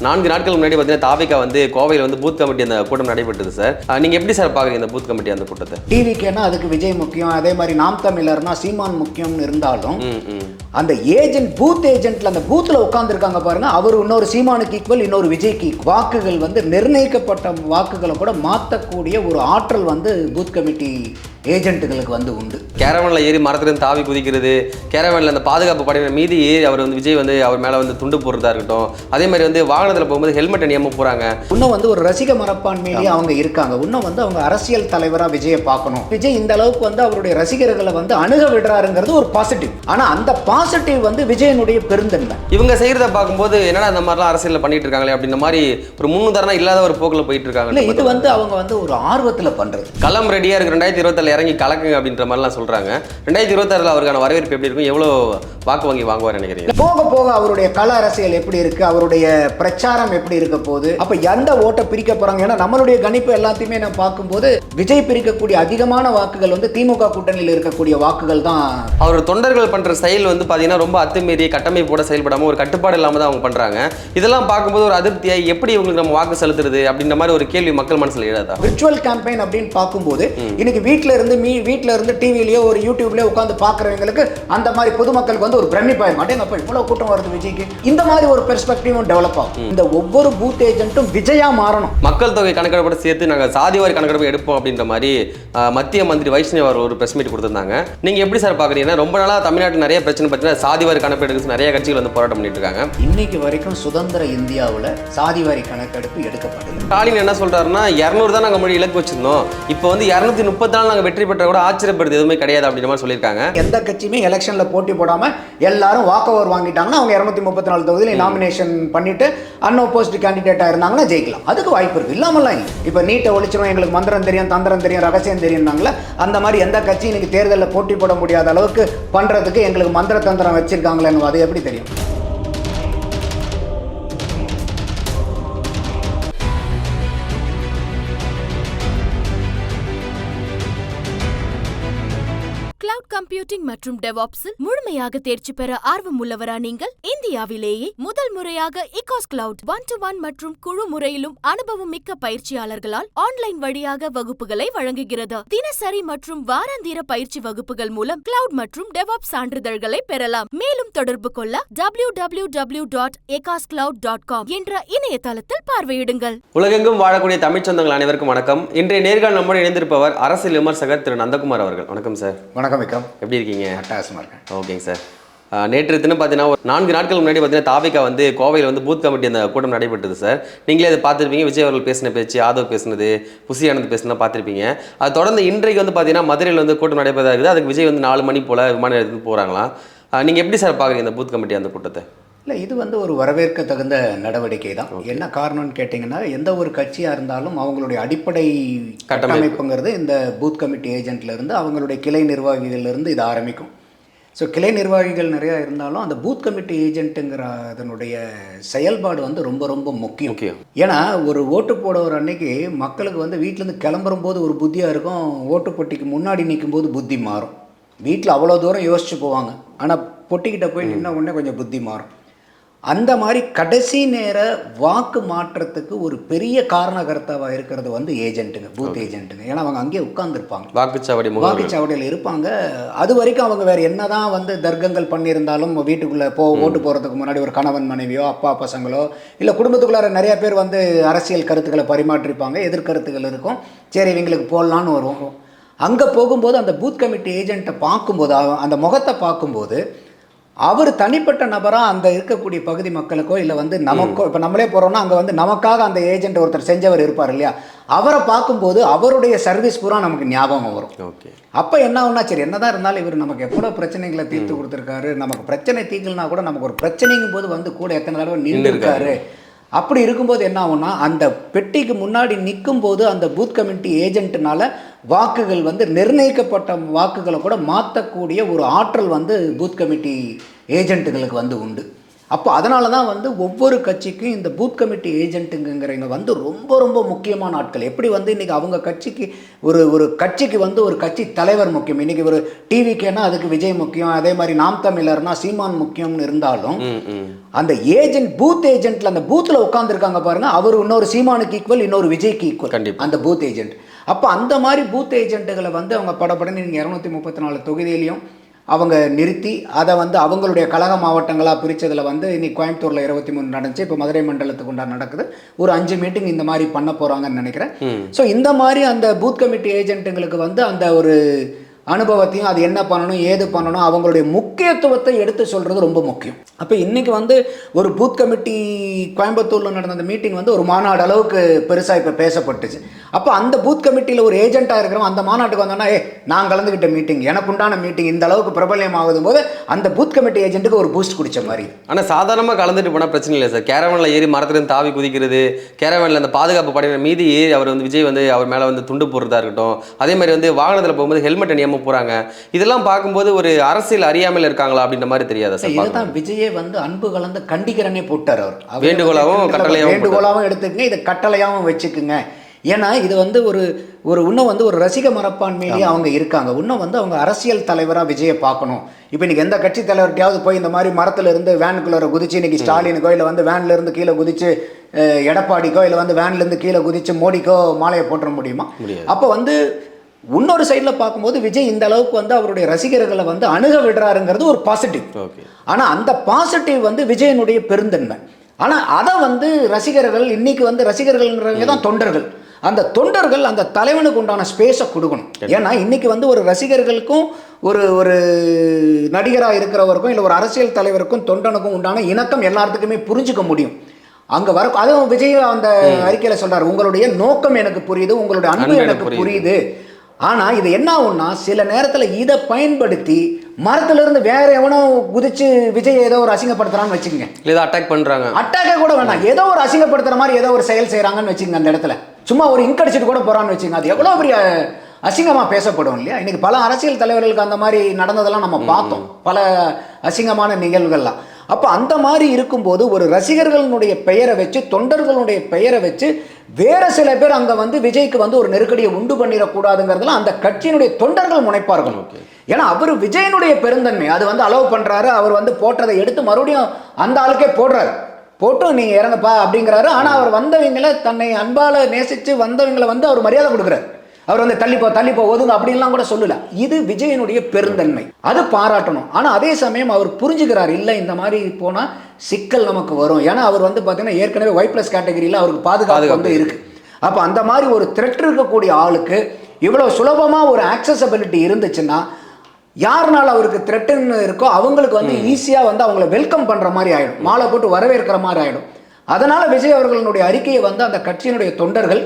நான்கு நாட்கள் முன்னாடி பார்த்தீங்கன்னா தாவிகா வந்து கோவையில் வந்து பூத் கமிட்டி அந்த கூட்டம் நடைபெற்றது சார். அஹ் நீங்க எப்படி சார் பார்க்குறீங்க இந்த பூத் கமிட்டி அந்த கூட்டத்தை? டிவிக்கேனா அதுக்கு விஜய் முக்கியம் அதே மாதிரி நாம் தமிழர்னா சீமான் முக்கியம்னு இருந்தாலும் அந்த ஏஜென்ட் பூத் ஏஜென்ட்ல அந்த பூத்ல உட்கார்ந்துருக்காங்க பாருங்க அவர் இன்னொரு சீமானுக்கு ஈக்குவல் இன்னொரு விஜய்க்கு. வாக்குகள் வந்து நிர்ணயிக்கப்பட்ட வாக்குகளை கூட மாற்றக்கூடிய ஒரு ஆற்றல் வந்து பூத் கமிட்டி ஏஜென்ட்டுகளுக்கு வந்து உண்டு. கேரவனில் ஏறி மரத்துலேருந்து தாவி குதிக்கிறது கேரவனில் அந்த பாதுகாப்பு படையினர் மீது ஏறி அவர் வந்து விஜய் வந்து அவர் மேலே வந்து துண்டு போடுறதா இருக்கட்டும் அதே மாதிரி வந்து வாகனத்தில் போகும்போது ஹெல்மெட் அணியாமல் போகிறாங்க இன்னும் வந்து ஒரு ரசிக மரப்பான்மையிலேயே அவங்க இருக்காங்க. இன்னும் வந்து அவங்க அரசியல் தலைவரா விஜயை பார்க்கணும். விஜய் இந்த அளவுக்கு வந்து அவருடைய ரசிகர்களை வந்து அணுக விடுறாருங்கிறது ஒரு பாசிட்டிவ் ஆனா அந்த பாசிட்டிவ் வந்து விஜயனுடைய பெருந்தன்மை. இவங்க செய்கிறத பார்க்கும்போது என்னடா இந்த மாதிரிலாம் அரசியலில் பண்ணிட்டு இருக்காங்களே அப்படின்ற மாதிரி ஒரு முன்னுதாரணம் இல்லாத ஒரு போக்கில் போயிட்டு இருக்காங்க இது வந்து அவங்க வந்து ஒரு ஆர்வத்துல பண்றது. களம் ரெடியாக இருக்கு ரெண்டாயிரத்தி இருபத்தாறில் இறங்கி கலக்குங்க அப்படின்ற மாதிரிலாம் சொல்கிறாங்க ரெண்டாயிரத்தி இருபத்தாறில் அவருக்கான வரவேற்பு எப்படி இருக்கும்? எவ்வளோ வாக்கு வங்கி வாங்குவார் நினைக்கிறீங்க? போக போக அவருடைய கள அரசியல் எப்படி இருக்கு? அவருடைய பிரச்சாரம் எப்படி இருக்க போகுது? அப்ப எந்த ஓட்டை பிரிக்க போறாங்க? ஏன்னா நம்மளுடைய கணிப்பு எல்லாத்தையுமே நான் பார்க்கும்போது விஜய் பிரிக்கக்கூடிய அதிகமான வாக்குகள் வந்து திமுக கூட்டணியில் இருக்கக்கூடிய வாக்குகள் தான். அவர் தொண்டர்கள் பண்ற செயல் வந்து பாத்தீங்கன்னா ரொம்ப அத்துமீறி கட்டமைப்போட செயல்படாம ஒரு கட்டுப்பாடு இல்லாம தான் அவங்க பண்றாங்க. இதெல்லாம் பார்க்கும்போது ஒரு அதிருப்தியாய் எப்படி இவங்களுக்கு நம்ம வாக்கு செலுத்துறது அப்படின்ற மாதிரி ஒரு கேள்வி மக்கள் மனசுல எழாதா விர்ச்சுவல் கேம்பெயின் அப்படின்னு பார்க்கும்போது இன்னைக்கு வீட்ல இருந்து மீ வீட்ல இருந்து டிவிலயோ ஒரு யூடியூப்லயோ உட்காந்து பார்க்குறவங்களுக்கு அந்த மாதிரி பொதுமக்களுக்கு வந்து ஒரு பிரமிப்பாயிரும் மாட்டேங்கப்ப இவ்வளவு கூட்டம் வருது விஜய்க்கு. இந்த மாதிரி ஒரு பெர்ஸ்பெக்டிவும் டெவலப் ஆகும். இந்த ஒவ்வொரு பூத் ஏஜென்ட்டும் விஜயா மாறணும். மக்கள் தொகை கணக்கெடுப்போட சேர்த்து நாங்க சாதிவாரி கணக்கெடுப்பு எடுப்போம் அப்படின்ற மாதிரி மத்திய மந்திரி வைஷ்ணவ் அவர் ஒரு பிரஸ் மீட் கொடுத்திருந்தாங்க. நீங்க எப்படி சார் பாக்குறீங்கன்னா ரொம்ப நாளா தமிழ்நாட்டில் நிறைய பிரச்சனை பார்த்தீங்கன்னா சாதிவாரி கணக்கெடுப்பு நிறைய கட்சிகள் வந்து போராட்டம் பண்ணிட்டு இருக்காங்க. இன்னைக்கு வரைக்கும் சுதந்திர இந்தியாவுல சாதிவாரி கணக்கெடுப்பு எடுக்கப்படல. ஸ்டாலின் என்ன சொல்றாருன்னா இரநூறு தான் நாங்கள் மொழி இலக்கு வச்சிருந்தோம். இப்போ வந்து இரநூத்தி முப்பத்தி நாலு நாங்கள் வெற்றி பெற்ற கூட ஆச்சரியப்படுறது எதுவுமே கிடையாது அப்படின்ற மாதிரி சொல்லியிருக்காங்க. எந்த கட்சியுமே எலெக்ஷன்ல போட்டி போடாம எல்லாரும் வாக் ஓவர் வாங்கிட்டாங்கன்னா அவங்க இரநூத்தி முப்பத்தி நாலு தொகுதியில் நாமினேஷன் பண்ணிட்டு அன்அப்போஸ்ட் கேண்டிடேட்டா இருந்தாங்கன்னா ஜெயிக்கலாம். அதுக்கு வாய்ப்பு இருக்கு. இல்லாமலாம் இல்லை. இப்போ நீட்டை ஒழிச்சிரும். எங்களுக்கு மந்திரம் தெரியும் தந்திரம் தெரியும் ரகசியம் தெரியும்னாங்களே அந்த மாதிரி எந்த கட்சியும் இன்னைக்கு தேர்தலில் போட்டி போட முடியாத அளவுக்கு பண்றதுக்கு எங்களுக்கு மந்திர தந்திரம் வச்சிருக்காங்களேன்னு அது எப்படி தெரியும்? கம்ப்யூட்டிங் மற்றும் டெவாப்ஸில் முழுமையாக தேர்ச்சி பெற ஆர்வம் உள்ளவரா நீங்கள்? இந்தியாவிலேயே முதல் முறையாக Ekas cloud one to one மற்றும் குழு முறையிலும் அனுபவம் மிக்க பயிற்சியாளர்களால் ஆன்லைன் வழியாக வகுப்புகளை வழங்குகிறது. தினசரி மற்றும் வாராந்திர பயிற்சி வகுப்புகள் மூலம் கிளவுட் மற்றும் டெவாப் சான்றிதழ்களை பெறலாம். மேலும் தொடர்பு கொள்ள W W W dot Ekas cloud dot com என்ற இணையதளத்தில் பார்வையிடுங்கள். உலகெங்கும் வாழக்கூடிய தமிழ் சொந்தங்கள் அனைவருக்கும் வணக்கம். இன்றைய நேர்காணல் நம்மோடு இணைந்திருப்பவர் அரசியல் விமர்சகர் திரு. நந்தகுமார் அவர்கள். வணக்கம் சார். வணக்கம் விக்ரம். எப்படி இருக்கீங்க அட்டாசமாக இருக்கேன். ஓகேங்க சார். நேற்று தினம் பார்த்தீங்கன்னா நான்கு நாட்கள் முன்னாடி பார்த்தீங்கன்னா தாவிகா வந்து கோவையில் வந்து பூத் கமிட்டி அந்த கூட்டம் நடைபெற்றது சார். நீங்களே அதை பார்த்துருப்பீங்க. விஜய் அவர்கள் பேசின பேச்சு ஆதவ் பேசினது புசி ஆனந்த் பேசினது பார்த்துருப்பீங்க. அது தொடர்ந்து இன்றைக்கு வந்து பார்த்தீங்கன்னா மதுரையில் வந்து கூட்டம் நடைபெறதா இருக்குது. அதுக்கு விஜய் வந்து நாலு மணி போல் விமான நிலையத்துக்கு போகிறாங்களாம் நீங்கள் எப்படி சார் பார்க்குறீங்க இந்த பூத் கமிட்டி அந்த கூட்டத்தை? இல்லை இது வந்து ஒரு வரவேற்க தகுந்த நடவடிக்கை தான் என்ன காரணம்னு கேட்டிங்கன்னா எந்த ஒரு கட்சியாக இருந்தாலும் அவங்களுடைய அடிப்படை கட்டமைப்புங்கிறது இந்த பூத் கமிட்டி ஏஜென்ட்ல இருந்து அவங்களுடைய கிளை நிர்வாகிகள்ல இருந்து இது ஆரம்பிக்கும். ஸோ கிளை நிர்வாகிகள் நிறையா இருந்தாலும் அந்த பூத் கமிட்டி ஏஜென்ட்டுங்கிற அதனுடைய செயல்பாடு வந்து ரொம்ப ரொம்ப முக்கியம். ஏன்னா ஒரு ஓட்டு போட ஒரு அன்னைக்கு மக்களுக்கு வந்து வீட்டிலேருந்து கிளம்புற போது ஒரு புத்தியாக இருக்கும் ஓட்டு பொட்டிக்கு முன்னாடி நிற்கும் போது புத்தி மாறும். வீட்டில் அவ்வளோ தூரம் யோசிச்சு போவாங்க. ஆனால் பொட்டிக்கிட்ட போய் நின்ன உடனே கொஞ்சம் புத்தி மாறும். அந்த மாதிரி கடைசி நேர வாக்கு மாற்றத்துக்கு ஒரு பெரிய காரணகர்த்தாவாக இருக்கிறது வந்து ஏஜென்ட்டுங்க பூத் ஏஜென்ட்டுங்க. ஏன்னா அவங்க அங்கேயே உட்கார்ந்துருப்பாங்க. வாக்குச்சாவடி வாக்குச்சாவடியில் இருப்பாங்க. அது வரைக்கும் அவங்க வேற என்னதான் வந்து தர்க்கங்கள் பண்ணியிருந்தாலும் வீட்டுக்குள்ளே போ ஓட்டு போகிறதுக்கு முன்னாடி ஒரு கணவன் மனைவியோ அப்பா பசங்களோ இல்லை குடும்பத்துக்குள்ளார நிறைய பேர் வந்து அரசியல் கருத்துக்களை பரிமாற்றிருப்பாங்க எதிர்கருத்துக்கள் இருக்கும். சரி இவங்களுக்கு போடலான்னு வரும். அங்கே போகும்போது அந்த பூத் கமிட்டி ஏஜென்ட்டை பார்க்கும்போது அந்த முகத்தை பார்க்கும்போது அவர் தனிப்பட்ட நபராக அந்த இருக்கக்கூடிய பகுதி மக்களுக்கோ இல்லை வந்து நமக்கோ இப்போ நம்மளே போகிறோம்னா அங்கே வந்து நமக்காக அந்த ஏஜென்ட் ஒருத்தர் செஞ்சவர் இருப்பார் இல்லையா? அவரை பார்க்கும்போது அவருடைய சர்வீஸ் பூரா நமக்கு ஞாபகம் வரும். ஓகே. அப்போ என்ன ஆகும்னா சரி என்னதான் இருந்தாலும் இவர் நமக்கு எவ்வளோ பிரச்சனைகளை தீர்த்து கொடுத்துருக்காரு நமக்கு பிரச்சனை தீர்க்கலனா கூட நமக்கு ஒரு பிரச்சனைங்கும் போது வந்து கூட எத்தனை தடவை நின்று இருக்காரு அப்படி இருக்கும்போது என்ன ஆகும்னா அந்த பெட்டிக்கு முன்னாடி நிற்கும் போது அந்த பூத் கமிட்டி ஏஜென்ட்னால வாக்குகள் வந்து நிர்ணயிக்கப்பட்ட வாக்குகளை கூட மாற்றக்கூடிய ஒரு ஆற்றல் வந்து பூத் கமிட்டி ஏஜென்ட்டுகளுக்கு வந்து உண்டு. அப்போ அதனால தான் வந்து ஒவ்வொரு கட்சிக்கும் இந்த பூத் கமிட்டி ஏஜென்ட்டுங்கிறவங்க வந்து ரொம்ப ரொம்ப முக்கியமான ஆட்கள். எப்படி வந்து இன்னைக்கு அவங்க கட்சிக்கு ஒரு ஒரு கட்சிக்கு வந்து ஒரு கட்சி தலைவர் முக்கியம். இன்னைக்கு ஒரு டிவிக்கேனா அதுக்கு விஜய் முக்கியம் அதே மாதிரி நாம் தமிழர்னா சீமான் முக்கியம்னு இருந்தாலும் அந்த ஏஜென்ட் பூத் ஏஜென்ட்ல அந்த பூத்தில் உட்காந்துருக்காங்க பாருங்க அவர் இன்னொரு சீமானுக்கு ஈக்குவல் இன்னொரு விஜய்க்கு ஈக்குவல். அந்த பூத் ஏஜென்ட். அப்போ அந்த மாதிரி பூத் ஏஜென்ட்டுகளை வந்து அவங்க படப்படன்னு நீங்கள் இரநூத்தி முப்பத்தி நாலு தொகுதியிலையும் அவங்க நிறுத்தி அதை வந்து அவங்களுடைய கழக மாவட்டங்களாக பிரித்ததில் வந்து இன்னைக்கு கோயம்புத்தூரில் இருபத்தி மூணு நடந்துச்சு. இப்போ மதுரை மண்டலத்துக்கு உண்டான நடக்குது. ஒரு அஞ்சு மீட்டிங் இந்த மாதிரி பண்ண போகிறாங்கன்னு நினைக்கிறேன். ஸோ இந்த மாதிரி அந்த பூத் கமிட்டி ஏஜென்ட்டுங்களுக்கு வந்து அந்த ஒரு அனுபவத்தையும் அது என்ன பண்ணணும் ஏது பண்ணணும் அவங்களுடைய முக்கியத்துவத்தை எடுத்து சொல்கிறது ரொம்ப முக்கியம். அப்போ இன்றைக்கி வந்து ஒரு பூத் கமிட்டி கோயம்புத்தூரில் நடந்த அந்த மீட்டிங் வந்து ஒரு மாநாடு அளவுக்கு பெருசாக இப்போ பேசப்பட்டுச்சு. அப்போ அந்த பூத் கமிட்டியில் ஒரு ஏஜென்ட்டாக இருக்கிறோம் அந்த மாநாட்டுக்கு வந்தோன்னா ஏ நான் கலந்துக்கிட்ட மீட்டிங் எனக்கு உண்டான மீட்டிங் இந்த அளவுக்கு பிரபல்யம் ஆகுதும் போது அந்த பூத் கமிட்டி ஏஜென்ட்டுக்கு ஒரு பூஸ்ட் குடிச்ச மாதிரி. ஆனால் சாதாரணமாக கலந்துட்டு போனால் பிரச்சனை இல்லை சார். கேரவனில் ஏறி மரத்துலேருந்து தாவி குதிக்கிறது கேரவனில் அந்த பாதுகாப்பு படையினர் மீதி ஏறி அவர் வந்து விஜய் வந்து அவர் மேலே வந்து துண்டு போடுறதா இருக்கட்டும் அதே மாதிரி வந்து வாகனத்தில் போகும்போது ஹெல்மெட் அணியாம போறாங்க. இதெல்லாம் பார்க்கும்போது ஒரு அரசியல் அறியாமல் இருக்காங்களா அப்படின்ற மாதிரி தெரியாதா சார்? இதுதான் விஜயே வந்து அன்பு கலந்து கண்டிக்கிறனே போட்டார் அவர். வந்து கட்டளையாவும் வேண்டுகோளாவும் எடுத்துக்கங்க இதை கட்டளையாவும் வச்சுக்குங்க. ஏன்னா இது வந்து ஒரு ஒரு இன்னும் வந்து ஒரு ரசிக மரப்பான்மையிலேயே அவங்க இருக்காங்க. இன்னும் வந்து அவங்க அரசியல் தலைவராக விஜயை பார்க்கணும். இப்போ இன்னைக்கு எந்த கட்சி தலைவர்கிட்டயாவது போய் இந்த மாதிரி மரத்துல இருந்து வேனுக்குள்ளே குதிச்சு இன்னைக்கு ஸ்டாலினுக்கோ இல்லை வந்து வேன்ல இருந்து கீழே குதிச்சு எடப்பாடிக்கோ இல்லை வந்து வேன்ல இருந்து கீழே குதிச்சு மோடிக்கோ மாலையை போட்டுற முடியுமா. அப்போ வந்து இன்னொரு சைடில் பார்க்கும்போது விஜய் இந்த அளவுக்கு வந்து அவருடைய ரசிகர்களை வந்து அணுக விடுறாருங்கிறது ஒரு பாசிட்டிவ் ஆனால் அந்த பாசிட்டிவ் வந்து விஜயனுடைய பெருந்தன்மை. ஆனால் அதை வந்து ரசிகர்கள் இன்னைக்கு வந்து ரசிகர்கள்ன்றவங்க தான் தொண்டர்கள். அந்த தொண்டர்கள் அந்த தலைவனுக்கு உண்டான ஸ்பேஸை கொடுக்கணும். ஏன்னா இன்னைக்கு வந்து ஒரு ரசிகர்களுக்கும் ஒரு ஒரு நடிகராக இருக்கிறவருக்கும் இல்லை ஒரு அரசியல் தலைவருக்கும் தொண்டனுக்கும் உண்டான இணக்கம் எல்லாத்துக்குமே புரிஞ்சுக்க முடியும். அங்கே வர அதுவும் விஜய் அந்த அறிக்கையில் சொல்றாரு உங்களுடைய நோக்கம் எனக்கு புரியுது உங்களுடைய அன்பு எனக்கு புரியுது. புரியுது ஆனா இது என்ன ஆகும்னா சில நேரத்துல இதை பயன்படுத்தி மரத்துல இருந்து வேற எவனோ குதிச்சு விஜய் ஏதோ ஒரு அசிங்கப்படுத்துறான்னு வச்சுக்கோங்க. இல்லை அட்டாக் பண்றாங்க. அட்டாக்கே கூட வேணாம் ஏதோ ஒரு அசிங்கப்படுத்துற மாதிரி ஏதோ ஒரு செயல் செய்றாங்கன்னு வச்சுங்க அந்த இடத்துல. சும்மா ஒரு இங்க் அடிச்சிட்டு கூட போறான்னு வச்சுங்க அது எவ்வளவு பெரிய அசிங்கமா பேசப்படும் இல்லையா? இன்னைக்கு பல அரசியல் தலைவர்களுக்கு அந்த மாதிரி நடந்ததெல்லாம் நம்ம பார்த்தோம். பல அசிங்கமான நிகழ்வுகள்லாம். அப்போ அந்த மாதிரி இருக்கும்போது ஒரு ரசிகர்களுடைய பெயரை வச்சு தொண்டர்களுடைய பெயரை வச்சு வேற சில பேர் அங்க வந்து விஜய்க்கு வந்து ஒரு நெருக்கடியை உண்டு பண்ணிடக்கூடாதுங்கிறதுல அந்த கட்சியினுடைய தொண்டர்கள் முனைப்பா இருக்கணும் ஏன்னா அவர் விஜயனுடைய பெருந்தன்மை. அது வந்து அலோவ் பண்றாரு அவர் வந்து போட்டதை எடுத்து மறுபடியும் அந்த ஆளுக்கே போடுறாரு. போட்டு நீங்க இறங்கப்பா அப்படிங்கிறாரு. ஆனா அவர் வந்தவங்கள தன்னை அன்பால நேசிச்சு வந்தவங்களை வந்து அவர் மரியாதை கொடுக்குறாரு. அவர் வந்து தள்ளிப்போ தள்ளிப்போ ஒதுங்க அப்படின்லாம் கூட சொல்லல. இது விஜயனுடைய பெருந்தன்மை. அது பாராட்டணும். ஆனா அதே சமயம் அவர் புரிஞ்சுக்கிறார் இல்லை இந்த மாதிரி போனா சிக்கல் நமக்கு வரும். ஏன்னா அவர் வந்து பார்த்தீங்கன்னா ஏற்கனவே ஒய் பிளஸ் கேட்டகரியில் அவருக்கு பாதுகாப்பு வந்து இருக்கு. அப்போ அந்த மாதிரி ஒரு த்ரெட் இருக்கக்கூடிய ஆளுக்கு இவ்வளோ சுலபமாக ஒரு ஆக்சசபிலிட்டி இருந்துச்சுன்னா யாருனால அவருக்கு த்ரெட்டுன்னு இருக்கோ அவங்களுக்கு வந்து ஈஸியாக வந்து அவங்கள வெல்கம் பண்ணுற மாதிரி ஆகிடும் மாலை போட்டு வரவேற்கிற மாதிரி ஆகிடும் அதனால் விஜய் அவர்களுடைய அறிக்கையை வந்து அந்த கட்சியினுடைய தொண்டர்கள்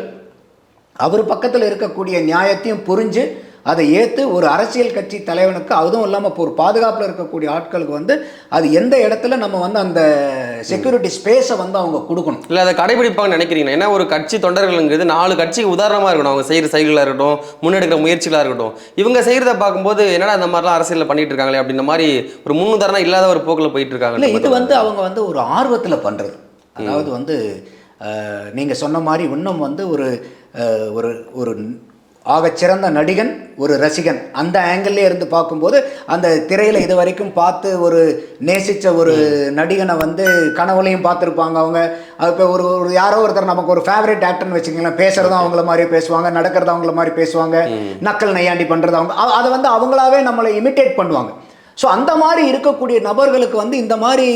அவர் பக்கத்தில் இருக்கக்கூடிய நியாயத்தையும் புரிஞ்சு அதை ஏற்று ஒரு அரசியல் கட்சி தலைவனுக்கு அதுவும் இல்லாமல் இப்போ ஒரு பாதுகாப்பில் இருக்கக்கூடிய ஆட்களுக்கு வந்து அது எந்த இடத்துல நம்ம வந்து அந்த செக்யூரிட்டி ஸ்பேஸை வந்து அவங்க கொடுக்கணும்? இல்லை அதை கடைபிடிப்பாங்கன்னு நினைக்கிறீங்க ஏன்னா ஒரு கட்சி தொண்டர்கள்ங்கிறது நாலு கட்சிக்கு உதாரணமாக இருக்கணும். அவங்க செய்கிற செயல்களாக இருக்கட்டும் முன்னெடுக்கிற முயற்சிகளாக இருக்கட்டும். இவங்க செய்கிறத பார்க்கும்போது என்னடா இந்த மாதிரிலாம் அரசியலில் பண்ணிட்டு இருக்காங்களே அப்படின்ற மாதிரி ஒரு முன்னுதாரணம் இல்லாத ஒரு போக்கில் போயிட்டு இல்லை இருக்காங்க இது வந்து அவங்க வந்து ஒரு ஆர்வத்தில் பண்ணுறது அதாவது வந்து நீங்கள் சொன்ன மாதிரி இன்னும் வந்து ஒரு அஹ், ஒரு ஒரு ஆகச்சிறந்த நடிகன் ஒரு ரசிகன். அந்த ஆங்கிள்லே இருந்து பார்க்கும்போது அந்த திரையில் இது வரைக்கும் பார்த்து ஒரு நேசித்த ஒரு நடிகனை வந்து கனவுலையும் பார்த்துருப்பாங்க அவங்க. இப்போ ஒரு ஒரு யாரோ ஒருத்தர் நமக்கு ஒரு ஃபேவரட் ஆக்டர்னு வச்சுக்கங்களேன் பேசுகிறதும் அவங்கள மாதிரி பேசுவாங்க நடக்கிறது அவங்கள மாதிரி பேசுவாங்க நக்கல் நையாண்டி பண்ணுறது அவங்க. அதை வந்து அவங்களாவே நம்மளை இமிட்டேட் பண்ணுவாங்க. ஸோ அந்த மாதிரி இருக்கக்கூடிய நபர்களுக்கு வந்து இந்த மாதிரி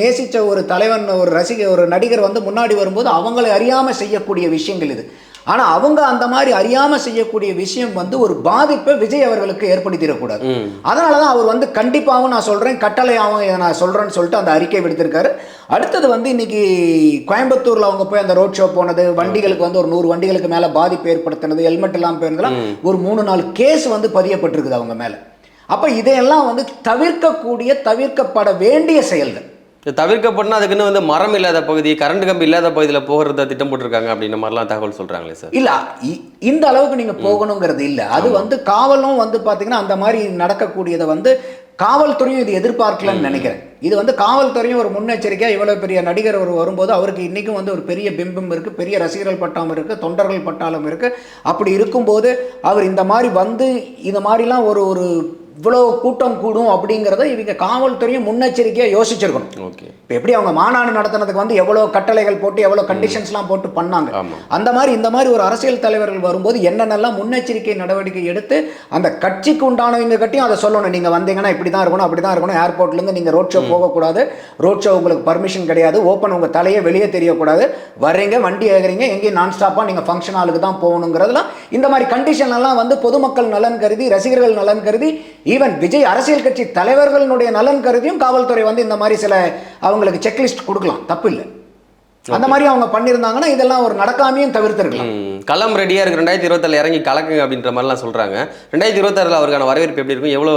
நேசித்த ஒரு தலைவன் ஒரு ரசிக ஒரு நடிகர் வந்து முன்னாடி வரும்போது அவங்களை அறியாமல் செய்யக்கூடிய விஷயங்கள் இது. ஆனால் அவங்க அந்த மாதிரி அறியாமல் செய்யக்கூடிய விஷயம் வந்து ஒரு பாதிப்பை விஜய் அவர்களுக்கு ஏற்படுத்திடக்கூடாது அதனால தான் அவர் வந்து கண்டிப்பாகவும் நான் சொல்கிறேன் கட்டளையாகவும் இதை நான் சொல்கிறேன்னு சொல்லிட்டு அந்த அறிக்கை விடுத்திருக்காரு. அடுத்தது வந்து இன்னைக்கு கோயம்புத்தூரில் அவங்க போய் அந்த ரோட் ஷோ போனது வண்டிகளுக்கு வந்து ஒரு நூறு வண்டிகளுக்கு மேலே பாதிப்பு ஏற்படுத்தினது ஹெல்மெட் இல்லாமல் போயிருந்தெல்லாம் ஒரு மூணு நாலு கேஸ் வந்து பதியப்பட்டிருக்குது அவங்க மேலே. அப்போ இதையெல்லாம் வந்து தவிர்க்கக்கூடிய தவிர்க்கப்பட வேண்டிய செயல்கள். தவிர்க்கப்படனா அதுக்குன்னு வந்து மரம் இல்லாத பகுதி கரண்ட் கம்பி இல்லாத பகுதியில் போகிறத திட்டம் போட்டிருக்காங்க அப்படின்ற மாதிரிலாம் தகவல் சொல்கிறாங்களே சார். இல்ல இந்த அளவுக்கு நீங்க போகணுங்கிறது இல்ல. அது வந்து காவலும் வந்து பாத்தீங்கன்னா அந்த மாதிரி நடக்கக்கூடியதை வந்து காவல்துறையும் இது எதிர்பார்க்கலன்னு நினைக்கிறேன். இது வந்து காவல்துறையும் ஒரு முன்னெச்சரிக்கையாக இவ்வளோ பெரிய நடிகர் ஒரு வரும்போது அவருக்கு இன்றைக்கும் வந்து ஒரு பெரிய பிம்பம் இருக்குது பெரிய ரசிகர்கள் பட்டாளம் இருக்குது தொண்டர்கள் பட்டாளம் இருக்குது அப்படி இருக்கும்போது அவர் இந்த மாதிரி வந்து இந்த மாதிரிலாம் ஒரு ஒரு இவ்வளோ கூட்டம் கூடும் அப்படிங்கிறத இவங்க காவல்துறையும் முன்னெச்சரிக்கையாக யோசிச்சிருக்கணும். ஓகே. இப்போ எப்படி அவங்க மாநாடு நடத்துனதுக்கு வந்து எவ்வளோ கட்டளைகள் போட்டு எவ்வளோ கண்டிஷன்ஸ்லாம் போட்டு பண்ணாங்க. அந்த மாதிரி இந்த மாதிரி ஒரு அரசியல் தலைவர்கள் வரும்போது என்னென்னலாம் முன்னெச்சரிக்கை நடவடிக்கை எடுத்து அந்த கட்சிக்கு உண்டானவங்க கட்டியும் அதை சொல்லணும். நீங்கள் வந்தீங்கன்னா இப்படி தான் இருக்கணும். அப்படி தான் இருக்கணும் ஏர்போர்ட்லேருந்து நீங்கள் ரோட் ஷோ போகக்கூடாது. ரோட் ஷோ உங்களுக்கு பர்மிஷன் கிடையாது. ஓப்பன் உங்கள் தலையே வெளியே தெரியக்கூடாது. வர்றீங்க வண்டி ஏகுறீங்க எங்கேயும் நான் ஸ்டாப்பாக நீங்கள் ஃபங்க்ஷன் ஹாலுக்கு தான் போகணுங்கிறதுலாம் இந்த மாதிரி கண்டிஷன் எல்லாம் வந்து பொதுமக்கள் நலன் கருதி ரசிகர்கள் நலன் கருதி ஈவன் விஜய் அரசியல் கட்சி தலைவர்களுடைய நலன் கருதியும் காவல்துறை வந்து இந்த மாதிரி சில அவங்களுக்கு செக்லிஸ்ட் கொடுக்கலாம். தப்பு இல்லை அந்த மாதிரி அவங்க பண்ணியிருந்தாங்கன்னா இதெல்லாம் ஒரு நடக்காமையும் தவிர்த்திருக்கலாம். களம் ரெடியாக இருக்கு. ரெண்டாயிரத்தி இருபத்தாறில் இறங்கி கலக்குங்க அப்படின்ற மாதிரிலாம் சொல்கிறாங்க ரெண்டாயிரத்தி இருபத்தாறில் அவருக்கான வரவேற்பு எப்படி இருக்கும்? எவ்வளோ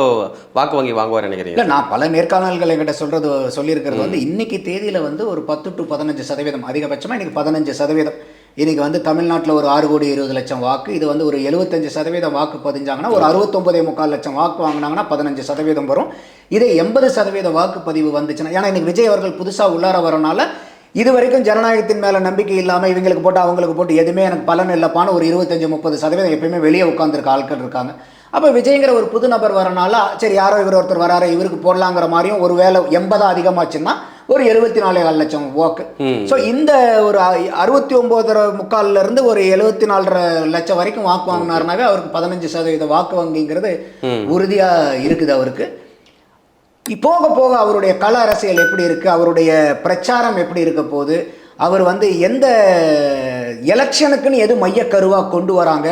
வாக்கு வங்கி வாங்குவார் நினைக்கிறீங்க? இல்லை நான் பல நேர்காணல்கள் என்கிட்ட சொல்றது சொல்லியிருக்கிறது வந்து இன்னைக்கு தேதியில் வந்து ஒரு பத்து டு பதினஞ்சு சதவீதம். அதிகபட்சமாக இன்னைக்கு பதினஞ்சு சதவீதம். இன்றைக்கி வந்து தமிழ்நாட்டில் ஒரு ஆறு கோடி இருபது லட்சம் வாக்கு இது வந்து ஒரு எழுபத்தஞ்சு சதவீதம் வாக்கு பதிஞ்சாங்கன்னா ஒரு அறுபத்தொம்பதே முக்கால் லட்சம் வாக்கு வாங்கினாங்கன்னா பதினஞ்சு சதவீதம் வரும். இதே எண்பது சதவீத வாக்குப்பதிவு வந்துச்சுன்னா ஏன்னா இன்றைக்கி விஜய் அவர்கள் புதுசாக உள்ளார வரனால இது வரைக்கும் ஜனநாயகத்தின் மேலே நம்பிக்கை இல்லாமல் இவங்களுக்கு போட்டு அவங்களுக்கு போட்டு எதுவுமே எனக்கு பலன் இல்லைப்பான்னு ஒரு இருபத்தஞ்சு முப்பது சதவீதம் எப்பயுமே வெளியே உட்காந்துருக்க ஆட்கள் இருக்காங்க. அப்போ விஜய்ங்கிற ஒரு புது நபர் வரனால சரி யாரோ இவர் ஒருத்தர் வராரு இவருக்கு போடலாங்கிற மாதிரியும் ஒரு வேலை எண்பதா அதிகமாச்சுன்னா ஒரு எழுபத்தி நாலே கால் லட்சம் வாக்கு ம். ஸோ இந்த ஒரு அறுபத்தி ஒம்போதரை முக்கால்ல இருந்து ஒரு எழுபத்தி நாலரை லட்சம் வரைக்கும் வாக்கு வாங்கினாருனாவே அவருக்கு பதினஞ்சு சதவீத வாக்கு வங்கிங்கிறது உறுதியாக இருக்குது அவருக்கு. போக போக அவருடைய கள அரசியல் எப்படி இருக்கு அவருடைய பிரச்சாரம் எப்படி இருக்க போகுது அவர் வந்து எந்த எலெக்ஷனுக்குன்னு எது மையக்கருவா கொண்டு வராங்க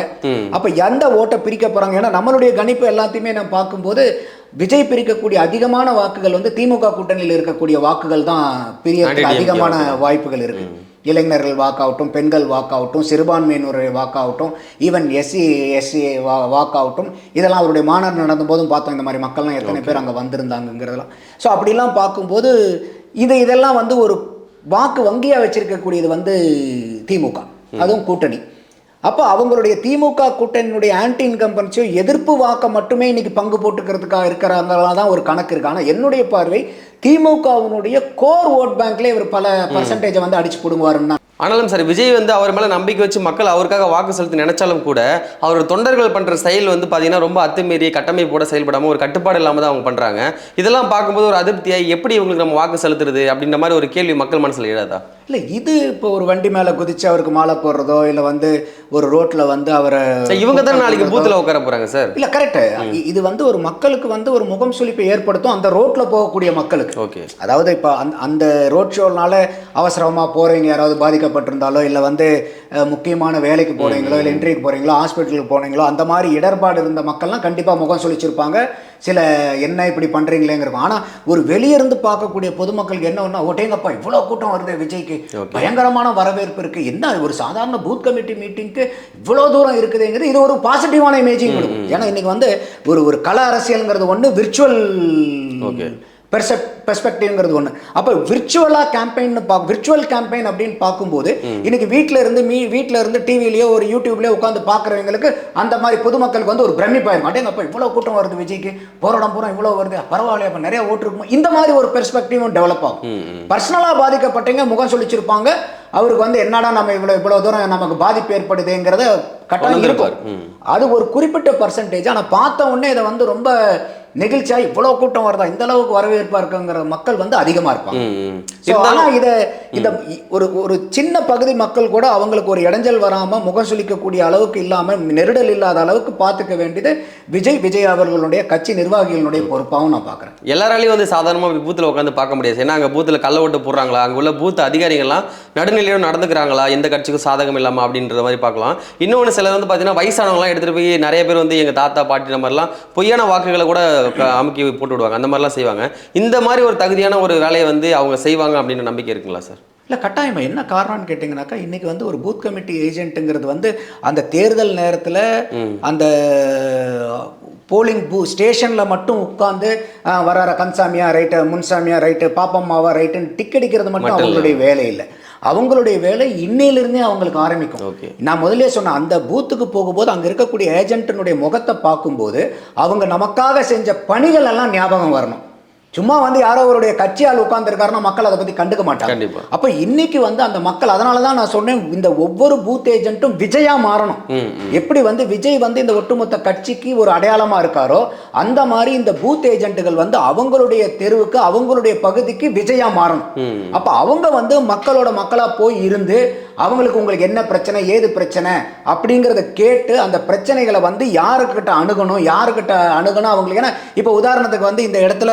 அப்ப எந்த ஓட்டை பிரிக்க போறாங்க ஏன்னா நம்மளுடைய கணிப்பு எல்லாத்தையுமே நம்ம பார்க்கும்போது விஜய் பிரிக்கக்கூடிய அதிகமான வாக்குகள் வந்து திமுக கூட்டணியில் இருக்கக்கூடிய வாக்குகள் தான் பிரியறதுக்கு அதிகமான வாய்ப்புகள் இருக்கு. இளைஞர்கள் வாக்காகட்டும் பெண்கள் வாக்காகட்டும் சிறுபான்மையினுடைய வாக்காகட்டும் ஈவன் எஸ்சி எஸ்சி வா வாக்காகட்டும் இதெல்லாம் அவருடைய மாநாடு நடந்த போதும் பார்த்தோம். இந்த மாதிரி மக்கள்லாம் எத்தனை பேர் அங்கே வந்திருந்தாங்கங்கிறதெல்லாம். ஸோ அப்படிலாம் பார்க்கும்போது இது இதெல்லாம் வந்து ஒரு வாக்கு வங்கியாக வச்சிருக்கக்கூடியது வந்து திமுக. அதுவும் கூட்டணி. அப்போ அவங்களுடைய திமுக கூட்டணியினுடைய ஆன்டி இன்கம்பன்சியோ எதிர்ப்பு வாக்கை மட்டுமே இன்னைக்கு பங்கு போட்டுக்கிறதுக்காக இருக்கிறாங்களா தான் ஒரு கணக்கு இருக்கு. ஆனால் என்னுடைய பார்வை திமுகவினுடைய கோர் ஓட் பேங்க்ல இவர் பல பர்சன்டேஜை வந்து அடிச்சு போடுவாருன்னு தான். ஆனாலும் சரி விஜய் வந்து அவர் மேலே நம்பிக்கை வச்சு மக்கள் அவருக்காக வாக்கு செலுத்தி நினைச்சாலும் கூட அவர் தொண்டர்கள் பண்ணுற செயல் வந்து பார்த்தீங்கன்னா ரொம்ப அத்துமீறி கட்டமைப்போட செயல்படாமல் ஒரு கட்டுப்பாடு இல்லாமல் தான் அவங்க பண்ணுறாங்க இதெல்லாம் பார்க்கும்போது ஒரு அதிருப்தியாய் எப்படி இவங்களுக்கு நம்ம வாக்கு செலுத்துறது அப்படின்ற மாதிரி ஒரு கேள்வி மக்கள் மனசில் எழாதா? இல்லை இது இப்போ ஒரு வண்டி மேலே குதிச்சு அவருக்கு மாலை போடுறதோ இல்லை வந்து ஒரு ரோட்டில் வந்து அவரை இவங்க தான் நாளைக்கு பூத்தில் உட்கார போகிறாங்க சார்? இல்லை கரெக்டு இது வந்து ஒரு மக்களுக்கு வந்து ஒரு முகம் சுளிப்பை ஏற்படுத்தும் அந்த ரோட்டில் போகக்கூடிய மக்களுக்கு. ஓகே. அதாவது இப்போ அந்த அந்த ரோட் ஷோனால அவசரமாக போகிறவங்க யாராவது பாதிக்கப்பட்டிருந்தாலோ இல்லை வந்து முக்கியமான வேலைக்கு போகிறீங்களோ இல்லை இன்டர்வியூக்கு போகிறீங்களோ ஹாஸ்பிட்டலுக்கு போனீங்களோ அந்த மாதிரி இடர்பாடு இருந்த மக்கள்லாம் கண்டிப்பாக முகம் சுளிச்சிருப்பாங்க. சில என்ன இப்படி பண்ணுறீங்களேங்கிறோம் ஆனால் ஒரு வெளியே இருந்து பார்க்கக்கூடிய பொதுமக்களுக்கு என்ன ஒன்றா ஓட்டேங்கப்பா இவ்வளோ கூட்டம் வருது விஜய்க்கு. பயங்கரமான வரவேற்பு இருக்குது என்ன ஒரு சாதாரண பூத் கமிட்டி மீட்டிங்க்கு இவ்வளோ தூரம் இருக்குதுங்கிறது இது ஒரு பாசிட்டிவான இமேஜிங் கொடுக்கும் ஏன்னா இன்னைக்கு வந்து ஒரு ஒரு கல அரசியல்ங்கிறது ஒன்று விர்ச்சுவல் Okay. பெர்செப் பெர்ஸ்பெக்டிவ்ங்கிறது ஒன்று அப்போ விர்ச்சுவலாக கேம்பெயின் பா விர்ச்சுவல் கேம்பெயின் அப்படின்னு பார்க்கும்போது இன்னைக்கு வீட்டில் இருந்து மீ வீட்டில் இருந்து டிவிலேயோ ஒரு யூடியூப்லேயோ உட்காந்து பார்க்குறவங்களுக்கு அந்த மாதிரி பொதுமக்களுக்கு வந்து ஒரு பிரமிப்பாயிரும் மாட்டேங்க அப்போ இவ்வளோ கூட்டம் வருது விஜய்க்கு. போராடம் பூரா இவ்வளோ வருது. பரவாயில்ல அப்போ நிறைய ஓட்டு இருக்கும்? இந்த மாதிரி ஒரு பெர்ஸ்பெக்டிவும் டெவலப் ஆகும். பர்சனலாக பாதிக்கப்பட்டவங்க முகம் சொல்லிச்சிருப்பாங்க அவருக்கு வந்து என்னடா நம்ம இவ்வளோ இவ்வளோ தூரம் நமக்கு பாதிப்பு ஏற்படுதுங்கிறத கட்டாயம் இருக்கும். அது ஒரு குறிப்பிட்ட பர்சன்டேஜ் ஆனால் பார்த்த உடனே இதை வந்து ரொம்ப நெகிழ்ச்சியா இவ்வளோ கூட்டம் வருதா? இந்த அளவுக்கு வரவேற்பா இருக்குங்கிற மக்கள் வந்து அதிகமா இருப்பாங்க. ஆனால் இதை இந்த ஒரு ஒரு சின்ன பகுதி மக்கள் கூட அவங்களுக்கு ஒரு இடைஞ்சல் வராமல் முகம் சுளிக்கக்கூடிய அளவுக்கு இல்லாமல் நெருடல் இல்லாத அளவுக்கு பார்த்துக்க வேண்டியது விஜய் விஜய் அவர்களுடைய கட்சி நிர்வாகிகளுடைய பொறுப்பாகவும் நான் பார்க்குறேன். எல்லாராலையும் வந்து சாதாரணமாக பூத்தில் உட்காந்து பார்க்க முடியாது. ஏன்னா அங்கே பூத்தில் கள்ள ஓட்டு போடுறாங்களா? அங்கே உள்ள பூத் அதிகாரிகள்லாம் நடுநிலையோடு நடந்துக்கிறாங்களா? எந்த கட்சிக்கும் சாதகம் இல்லாமல் அப்படின்ற மாதிரி பார்க்கலாம். இன்னொன்று சிலர் வந்து பார்த்தீங்கன்னா வயசானவங்களாம் எடுத்துகிட்டு போய் நிறைய பேர் வந்து எங்கள் தாத்தா பாட்டி இந்த மாதிரிலாம் பொய்யான வாக்குகளை கூட அமுக்கி போட்டு விடுவாங்க. அந்த மாதிரிலாம் செய்வாங்க. இந்த மாதிரி ஒரு தகுதியான ஒரு வேலையை வந்து அவங்க செய்வாங்க அப்படின்ற நம்பிக்கை இருக்குங்களா சார்? இல்லை கட்டாயமா. என்ன காரணம்னு கேட்டிங்கனாக்கா இன்னைக்கு வந்து ஒரு பூத் கமிட்டி ஏஜென்ட்டுங்கிறது வந்து அந்த தேர்தல் நேரத்தில் அந்த போலிங் பூ ஸ்டேஷனில் மட்டும் உட்காந்து வரார கன்சாமியா ரைட்டு முன்சாமியா ரைட்டு பாப்பம்மாவா ரைட்டுன்னு டிக் அடிக்கிறது மட்டும். அவங்களுடைய வேலை இல்லை. அவங்களுடைய வேலை இன்னையிலிருந்தே அவங்களுக்கு ஆரம்பிக்கும். ஓகே நான் முதல்ல சொன்ன அந்த பூத்துக்கு போகும்போது அங்கே இருக்கக்கூடிய ஏஜென்ட்டினுடைய முகத்தை பார்க்கும்போது அவங்க நமக்காக செஞ்ச பணிகள் எல்லாம் ஞாபகம் வரணும். சும்மா வந்து யாரோ அவருடைய கட்சியால் உட்கார்ந்துருக்காருன்னா மக்கள் அதை பத்தி கண்டுக்க மாட்டாங்க. அப்ப இன்னைக்கு வந்து அந்த மக்கள் அதனால தான் நான் சொன்னேன் இந்த ஒவ்வொரு பூத் ஏஜென்ட்டும் விஜயா மாறணும். எப்படி வந்து விஜய் வந்து இந்த ஒட்டுமொத்த கட்சிக்கு ஒரு அடையாளமா இருக்காரோ அந்த மாதிரி இந்த பூத் ஏஜென்ட்டுகள் வந்து அவங்களுடைய தெருவுக்கு அவங்களுடைய பகுதிக்கு விஜயா மாறணும். அப்ப அவங்க வந்து மக்களோட மக்களா போய் இருந்து அவங்களுக்கு உங்களுக்கு என்ன பிரச்சனை ஏது பிரச்சனை அப்படிங்கிறத கேட்டு அந்த பிரச்சனைகளை வந்து யாருக்கிட்ட அணுகணும் யாருக்கிட்ட அணுகணும் அவங்களுக்கு? ஏன்னா இப்போ உதாரணத்துக்கு வந்து இந்த இடத்துல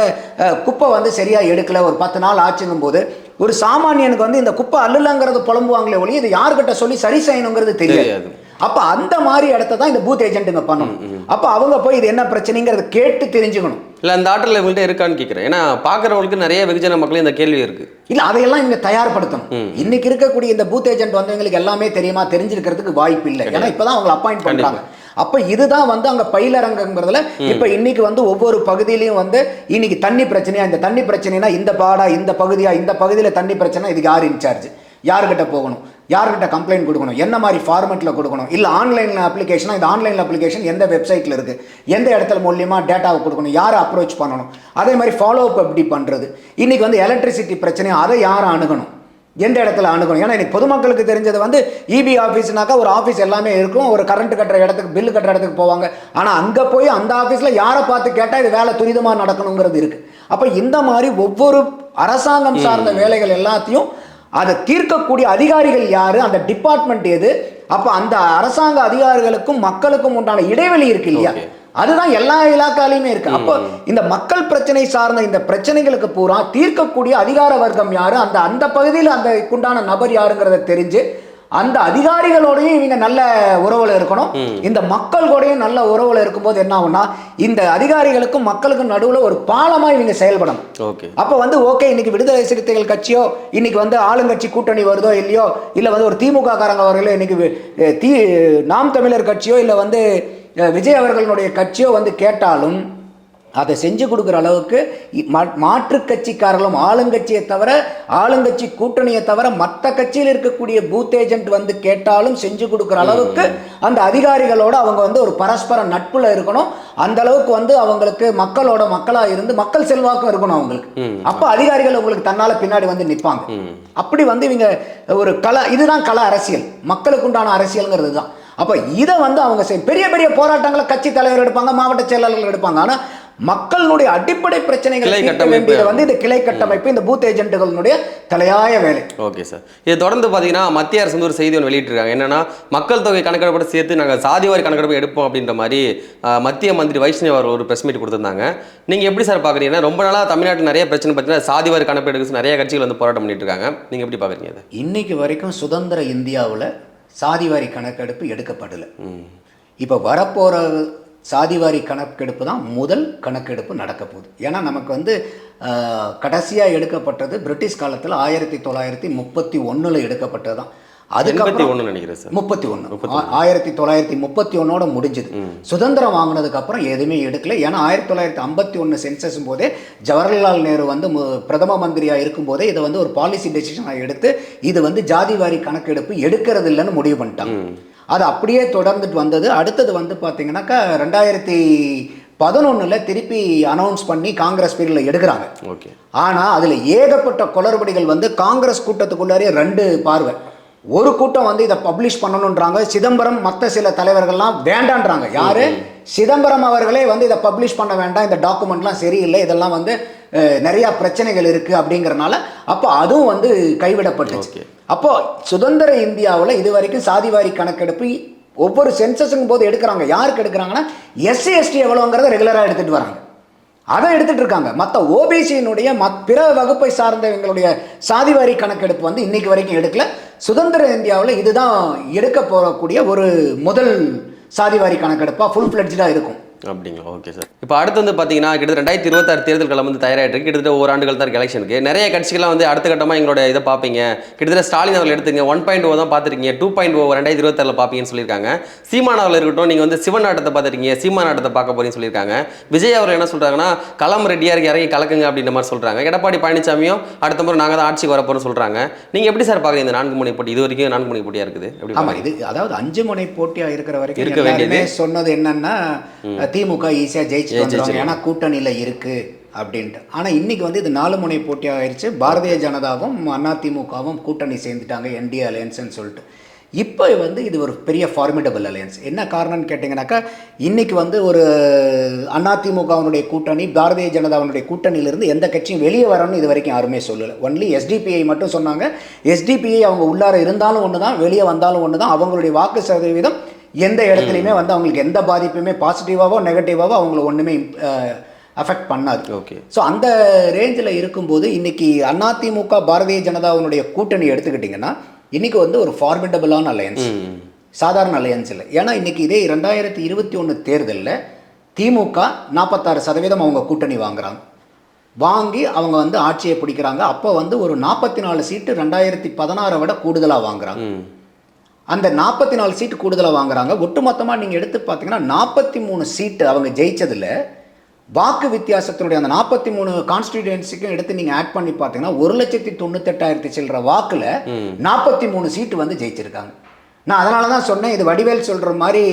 குப்பை வந்து சரியா எடுக்கல ஒரு பத்து நாள் ஆச்சுங்கும் போது ஒரு சாமானியனுக்கு வந்து இந்த குப்பை அல்லலங்கிறது புலம்புவாங்களே ஒழிய இது யாருக்கிட்ட சொல்லி சரி செய்யணுங்கிறது தெரியாது. தெரியாது. அப்ப அந்த மாதிரி இடத்த தான் இந்த பூத் ஏஜென்ட்டுங்க பண்ணணும். அப்ப அவங்க போய் இது என்ன பிரச்சனைங்கிறத கேட்டு தெரிஞ்சுக்கணும். இல்லை அந்த ஆற்றல் இவங்கள்ட்ட இருக்கான்னு கேட்குறேன் ஏன்னா பார்க்குறவங்களுக்கு நிறைய வெகுஜன மக்களும் இந்த கேள்வி இருக்கு. இல்ல அதையெல்லாம் இவங்க தயார்படுத்தணும். இன்னைக்கு இருக்கக்கூடிய இந்த பூத் ஏஜென்ட் வந்தவங்களுக்கு எல்லாமே தெரியுமா? தெரிஞ்சிருக்கிறதுக்கு வாய்ப்பு இல்லை. ஏன்னா இப்பதான் அவங்களை அப்பாயிண்ட் பண்றாங்க. அப்ப இதுதான் வந்து அங்க பயிலரங்கங்கிறதுல இப்ப இன்னைக்கு வந்து ஒவ்வொரு பகுதியிலையும் வந்து இன்னைக்கு தண்ணி பிரச்சனையா இந்த தண்ணி பிரச்சனைனா இந்த பாடா இந்த பகுதியா இந்த பகுதியில தண்ணி பிரச்சனை இதுக்கு யார் இன்சார்ஜ் யார்கிட்ட போகணும்? யார்கிட்ட கம்ப்ளைண்ட் கொடுக்கணும்? என்ன மாதிரி ஃபார்மெட்ல கொடுக்கணும்? இல்ல ஆன்லைன்ல அப்ளிகேஷனா இந்த ஆன்லைன் அப்ளிகேஷன் எந்த வெப்சைட்ல இருக்கு? எந்த இடத்துல மூலியமா டேட்டாவை கொடுக்கணும்? யாரை அப்ரோச் பண்ணணும்? அதே மாதிரி ஃபாலோ அப் எப்படி பண்றது? இன்னைக்கு வந்து எலக்ட்ரிசிட்டி பிரச்சனை அதை யாரை அணுகணும்? எந்த இடத்துல அணுகணும்? ஏன்னா இன்னைக்கு பொதுமக்களுக்கு தெரிஞ்சது வந்து இபி ஆஃபீஸ்னாக்கா ஒரு ஆஃபீஸ் எல்லாமே இருக்கும். ஒரு கரண்ட் கட்டுற இடத்துக்கு பில்லு கட்டுற இடத்துக்கு போவாங்க. ஆனால் அங்கே போய் அந்த ஆஃபீஸில் யாரை பார்த்து கேட்டால் இது வேலை துரிதமாக நடக்கணுங்கிறது இருக்கு. அப்போ இந்த மாதிரி ஒவ்வொரு அரசாங்கம் சார்ந்த வேலைகள் எல்லாத்தையும் அதை தீர்க்கக்கூடிய அதிகாரிகள் யாரு? அந்த டிபார்ட்மெண்ட் எது? அப்போ அந்த அரசாங்க அதிகாரிகளுக்கும் மக்களுக்கும் உண்டான இடைவெளி இருக்கு இல்லையா. அதுதான் எல்லா இலாக்காலையுமே இருக்கு. அப்போ இந்த மக்கள் பிரச்சனை சார்ந்த இந்த பிரச்சனைகளுக்கு பூரா தீர்க்கக்கூடிய அதிகார வர்க்கம் யாரு? அந்த அந்த பகுதியில் அந்த உண்டான நபர் யாருங்கிறத தெரிஞ்சு அந்த அதிகாரிகளோடையும் இவங்க நல்ல உறவுல இருக்கணும். இந்த மக்களோடையும் நல்ல உறவுல இருக்கும்போது என்ன ஆகும்னா இந்த அதிகாரிகளுக்கும் மக்களுக்கும் நடுவுல ஒரு பாலமா இவங்க செயல்படணும். ஓகே. அப்ப வந்து ஓகே இன்னைக்கு விடுதலை சிறுத்தைகள் கட்சியோ இன்னைக்கு வந்து ஆளுங்கட்சி கூட்டணி வருதோ இல்லையோ இல்ல வந்து ஒரு திமுக காரங்க வரலையோ இன்னைக்கு தி நாம் தமிழர் கட்சியோ இல்ல வந்து விஜய் அவர்களுடைய கட்சியோ வந்து கேட்டாலும் அதை செஞ்சு கொடுக்குற அளவுக்கு இ- மா- மாற்றுக் கட்சிக்காரர்களும் ஆளுங்கட்சியை தவிர ஆளுங்கட்சி கூட்டணியை தவிர மற்ற கட்சியில் இருக்கக்கூடிய பூத் ஏஜென்ட் வந்து கேட்டாலும் செஞ்சு கொடுக்குற அளவுக்கு அந்த அதிகாரிகளோட அவங்க வந்து ஒரு பரஸ்பர நட்புல இருக்கணும். அந்த அளவுக்கு வந்து அவங்களுக்கு மக்களோட மக்களா இருந்து மக்கள் செல்வாக்கும் இருக்கணும் அவங்களுக்கு. அப்ப அதிகாரிகள் உங்களுக்கு தன்னால பின்னாடி வந்து நிப்பாங்க. அப்படி வந்து இவங்க ஒரு கல இதுதான் கல அரசியல். மக்களுக்கு உண்டான அரசியல்ங்கிறது தான். அப்ப இதை வந்து அவங்க பெரிய பெரிய போராட்டங்களை கட்சி தலைவர் எடுப்பாங்க மாவட்ட செயலாளர்கள் எடுப்பாங்க. ஆனா மக்களுடைய அடிப்படை பிரச்சனைகளை வந்து இந்த கிளை கட்டமைப்பு இந்த பூத் ஏஜென்ட்டுகளுடைய தலையாய வேலை. Okay sir. இது தொடர்ந்து பார்த்தீங்கன்னா மத்திய அரசு வந்து ஒரு செய்தி ஒன்று வெளியிட்டிருக்காங்க. என்னன்னா மக்கள் தொகை கணக்கெடுப்போட சேர்த்து நாங்கள் சாதிவாரி கணக்கெடுப்பு எடுப்போம் அப்படின்ற மாதிரி மத்திய மந்திரி வைஷ்ணவ் அவர் ஒரு ப்ரெஸ் மீட் கொடுத்திருந்தாங்க. நீங்கள் எப்படி சார் பார்க்குறீங்கன்னா ரொம்ப நாளாக தமிழ்நாட்டில் நிறைய பிரச்சனை பார்த்தீங்கன்னா சாதிவாரி கணக்கெடுப்பு நிறைய கட்சிகள் வந்து போராட்டம் பண்ணிட்டு இருக்காங்க. நீங்கள் எப்படி பார்க்குறீங்க இன்னைக்கு வரைக்கும் சுதந்திர இந்தியாவில் சாதிவாரி கணக்கெடுப்பு எடுக்கப்படலை. இப்போ வரப்போகிற சாதிவாரி கணக்கெடுப்பு தான் முதல் கணக்கெடுப்பு நடக்க போகுது. ஏன்னா நமக்கு வந்து கடைசியாக எடுக்கப்பட்டது பிரிட்டிஷ் காலத்தில் ஆயிரத்தி தொள்ளாயிரத்தி முப்பத்தி ஒன்றில் எடுக்கப்பட்டது தான். அதுக்கப்புறம் நினைக்கிறேன் சார். முப்பத்தி ஒன்று ஆயிரத்தி தொள்ளாயிரத்தி முப்பத்தி ஒன்னோட முடிஞ்சது. சுதந்திரம் வாங்கினதுக்கு அப்புறம் எதுவுமே எடுக்கல. ஏன்னா ஆயிரத்தி தொள்ளாயிரத்தி ஐம்பத்தி ஒன்று சென்சஸும் போதே ஜவஹர்லால் நேரு வந்து பிரதம மந்திரியா இருக்கும்போதே இதை வந்து ஒரு பாலிசி டெசிஷனாக எடுத்து இது வந்து ஜாதிவாரி கணக்கெடுப்பு எடுக்கிறது இல்லைன்னு முடிவு பண்ணிட்டாங்க. அது அப்படியே தொடர்ந்துட்டு வந்தது. அடுத்தது வந்து பார்த்தீங்கன்னாக்கா ரெண்டாயிரத்தி பதினொன்றில் திருப்பி அனௌன்ஸ் பண்ணி காங்கிரஸ் பீரியடில் எடுக்கிறாங்க. ஓகே. ஆனால் அதில் ஏகப்பட்ட குளறுபடிகள் வந்து காங்கிரஸ் கூட்டத்துக்குள்ளாரே ரெண்டு பார்வை. ஒரு கூட்டம் வந்து இதை பப்ளிஷ் பண்ணணுன்றாங்க. சிதம்பரம் மற்ற சில தலைவர்கள்லாம் வேண்டான்றாங்க. யாரு? சிதம்பரம் அவர்களே வந்து இதை பப்ளிஷ் பண்ண வேண்டாம். இந்த டாக்குமெண்ட்லாம் சரியில்லை. இதெல்லாம் வந்து நிறைய பிரச்சனைகள் இருக்கு அப்படிங்கறனால அப்போ அதுவும் வந்து கைவிடப்பட்டுச்சு. Okay. அப்போ சுதந்திர இந்தியாவில் இது வரைக்கும் சாதிவாரி கணக்கெடுப்பு ஒவ்வொரு சென்சஸுங்கும் போது எடுக்கிறாங்க. யாருக்கு எடுக்கிறாங்கன்னா எஸ்சி எஸ்டி எவ்வளோங்கிறத ரெகுலராக எடுத்துட்டு வராங்க. அதை எடுத்துட்டு இருக்காங்க. மற்ற ஓபிசியினுடைய மத் பிற வகுப்பை சார்ந்தவங்களுடைய சாதிவாரி கணக்கெடுப்பு வந்து இன்னைக்கு வரைக்கும் எடுக்கல. சுதந்திர இந்தியாவில் இதுதான் எடுக்க போகக்கூடிய ஒரு முதல் சாதிவாரி கணக்கெடுப்பாக ஃபுல் ஃப்ளெட்ஜாக இருக்கும். அப்படிங்களா? ஓகே சார் இப்போ அடுத்து வந்து பார்த்தீங்கன்னா கிட்டத்தட்ட ரெண்டாயிரத்தி இருபத்தாறு தேர்தல் காலம் வந்து தயாராகிட்டு இருக்கு கிட்டத்தட்ட ஓராண்டுகள் தான் எலெக்ஷனுக்கு நிறைய கட்சிகள்லாம் வந்து அடுத்த கட்டமாக எங்களோட இதை பார்ப்பீங்க. கிட்டத்தட்ட ஸ்டாலின் அவர்கள் எடுத்துங்க ஒன் பாயிண்ட் ஓ தான் பார்த்துருக்கீங்க. டூ பாயிண்ட் ஓ ரெண்டாயிரத்தி இருபத்தாறில் பார்ப்பீங்கன்னு சொல்லியிருக்காங்க. சீமான் அவர்கள் இருக்கட்டும் நீங்கள் வந்து சிவன் நாட்டத்தை பார்த்துருக்கீங்க. சீமான் நாட்டத்தை பார்க்க போறீங்கன்னு சொல்லியிருக்காங்க. விஜய் அவர் என்ன சொல்கிறாங்கன்னா களம் ரெடியாக இருக்கு இறங்கி கலக்குங்க அப்படின்ற மாதிரி சொல்கிறாங்க எடப்பாடி பழனிசாமியும் அடுத்த முறை நாங்கள் தான் ஆட்சிக்கு வரப்போறோம்னு சொல்கிறாங்க நீங்கள் எப்படி சார் பார்க்குறீங்க இந்த நான்கு முனை போட்டி? இது வரைக்கும் நான்கு முனை போட்டியாக இருக்குது? எப்படி ஆமா இது அதாவது அஞ்சு முனை போட்டியா இருக்கிற வரைக்கும் இருக்க வேண்டியது. சொன்னது என்னன்னா திமுக ஈஸியா ஜெயிச்சு வந்துருவாங்க. ஏன்னா கூட்டணியில இருக்கு அப்படின்ட்டு. ஆனால் இன்னைக்கு வந்து இது நாலு முனை போட்டி ஆயிடுச்சு பாரதிய ஜனதாவும் அதிமுகவும் கூட்டணி சேர்ந்துட்டாங்க என்டிஏ அலையன்ஸ்னு சொல்லிட்டு. இப்போ வந்து இது ஒரு பெரிய ஃபார்மிடபிள் அலையன்ஸ் என்ன காரணம்னு கேட்டிங்கனாக்கா இன்னைக்கு வந்து ஒரு அதிமுகவினுடைய கூட்டணி பாரதிய ஜனதாவினுடைய கூட்டணியிலிருந்து எந்த கட்சியும் வெளியே வரணும்னு இது வரைக்கும் யாருமே சொல்லலை. ஒன்லி எஸ்டிபிஐ மட்டும் சொன்னாங்க. எஸ்டிபிஐ அவங்க உள்ளார இருந்தாலும் ஒன்று தான் வெளியே வந்தாலும் ஒன்று தான் அவங்களுடைய வாக்கு சதவீதம் எந்த இடத்துலையுமே வந்து அவங்களுக்கு எந்த பாதிப்புமே பாசிட்டிவாவோ நெகட்டிவாவோ அவங்கள ஒன்றுமே அஃபெக்ட் பண்ணாது. ஓகே ஸோ அந்த ரேஞ்சில் இருக்கும்போது இன்னைக்கு அதிமுக பாரதிய ஜனதாவினுடைய கூட்டணி எடுத்துக்கிட்டிங்கன்னா இன்னைக்கு வந்து ஒரு ஃபார்மிடபிளான அலையன்ஸ் சாதாரண அலையன்ஸ் இல்லை. ஏன்னா இன்னைக்கு இதே ரெண்டாயிரத்தி இருபத்தி ஒன்று தேர்தலில் திமுக நாற்பத்தாறு சதவீதம் அவங்க கூட்டணி வாங்குறாங்க. வாங்கி அவங்க வந்து ஆட்சியை பிடிக்கிறாங்க. அப்போ வந்து ஒரு நாற்பத்தி நாலு சீட்டு ரெண்டாயிரத்தி பதினாறை விட கூடுதலாக வாங்குறாங்க. அந்த நாற்பத்தி நாலு சீட்டு கூடுதலாக வாங்குறாங்க. ஒட்டுமொத்தமாக நீங்கள் எடுத்து பார்த்தீங்கன்னா நாற்பத்தி மூணு சீட்டு அவங்க ஜெயிச்சதுல வாக்கு வித்தியாசத்தினுடைய அந்த நாற்பத்தி மூணு கான்ஸ்டிடியூன்சிக்கும் எடுத்து நீங்கள் ஆட் பண்ணி பார்த்தீங்கன்னா ஒரு லட்சத்தி தொண்ணூத்தெட்டாயிரத்தி சில்லற வாக்கில் நாற்பத்தி மூணு சீட்டு வந்து ஜெயிச்சிருக்காங்க. நான் அதனால தான் சொன்னேன் இது வடிவேல் சொல்கிற மாதிரி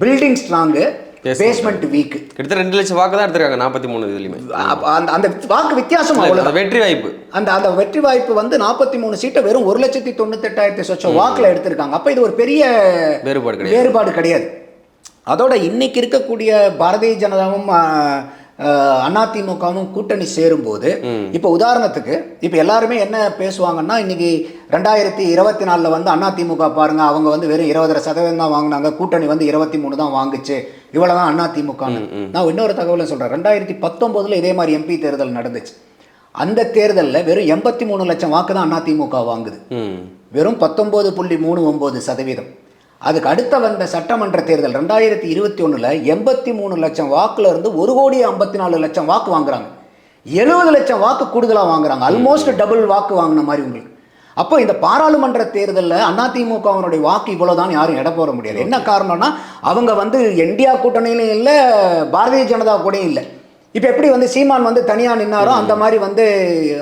பில்டிங் ஸ்ட்ராங்கு பேஸ்மெண்ட் வீக் கிட்டத்தட்ட ரெண்டு லட்சம் வாக்கு தான் எடுத்திருக்காங்க நாற்பத்தி மூணு இதுலையுமே அந்த அந்த வாக்கு வித்தியாசம் அவ்வளோ வெற்றி வாய்ப்பு. அந்த அந்த வெற்றி வாய்ப்பு வந்து நாற்பத்தி மூணு சீட்டை வெறும் ஒரு லட்சத்தி தொண்ணூத்தெட்டாயிரத்தி சொச்சம் வாக்கில் எடுத்திருக்காங்க. அப்போ இது ஒரு பெரிய வேறுபாடு வேறுபாடு கிடையாது. அதோட இன்னைக்கு இருக்கக்கூடிய பாரதிய ஜனதாவும் அதிமுகவும் கூட்டணி சேரும்போது இப்போ உதாரணத்துக்கு இப்போ எல்லாருமே என்ன பேசுவாங்கன்னா இன்னைக்கு ரெண்டாயிரத்தி இருபத்தி நாலில் வந்து அதிமுக பாருங்க அவங்க வந்து வெறும் இருபதரை சதவீதம் தான் வாங்கினாங்க. கூட்டணி வந்து இருபத்தி மூணு தான் வாங்குச்சு. இவ்வளவுதான் அதிமுக நான் இன்னொரு தகவலை சொல்றேன். ரெண்டாயிரத்தி பத்தொன்பதுல இதே மாதிரி எம்பி தேர்தல் நடந்துச்சு. அந்த தேர்தலில் வெறும் எண்பத்தி மூணு லட்சம் வாக்கு தான் அதிமுக வாங்குது. ம். வெறும் பத்தொன்பது புள்ளி மூணு ஒம்பது சதவீதம். அதுக்கு அடுத்த வந்த சட்டமன்ற தேர்தல் ரெண்டாயிரத்தி இருபத்தி ஒன்றில் எண்பத்தி மூணு லட்சம் வாக்குல இருந்து ஒரு கோடி ஐம்பத்தி நாலு லட்சம் வாக்கு வாங்குறாங்க. எழுபது லட்சம் வாக்கு கூடுதலாக வாங்குறாங்க. ஆல்மோஸ்ட் டபுள் வாக்கு வாங்கின மாதிரி உங்களுக்கு அப்போ இந்த பாராளுமன்ற தேர்தலில் அதிமுகவினுடைய வாக்கு இவ்வளோதான் யாரும் எடை போட முடியாது என்ன காரணம்னா அவங்க வந்து இந்தியா கூட்டணியிலும் இல்லை பாரதிய ஜனதா கூடயும் இல்லை. இப்போ எப்படி வந்து சீமான் வந்து தனியாக நின்னாரோ அந்த மாதிரி வந்து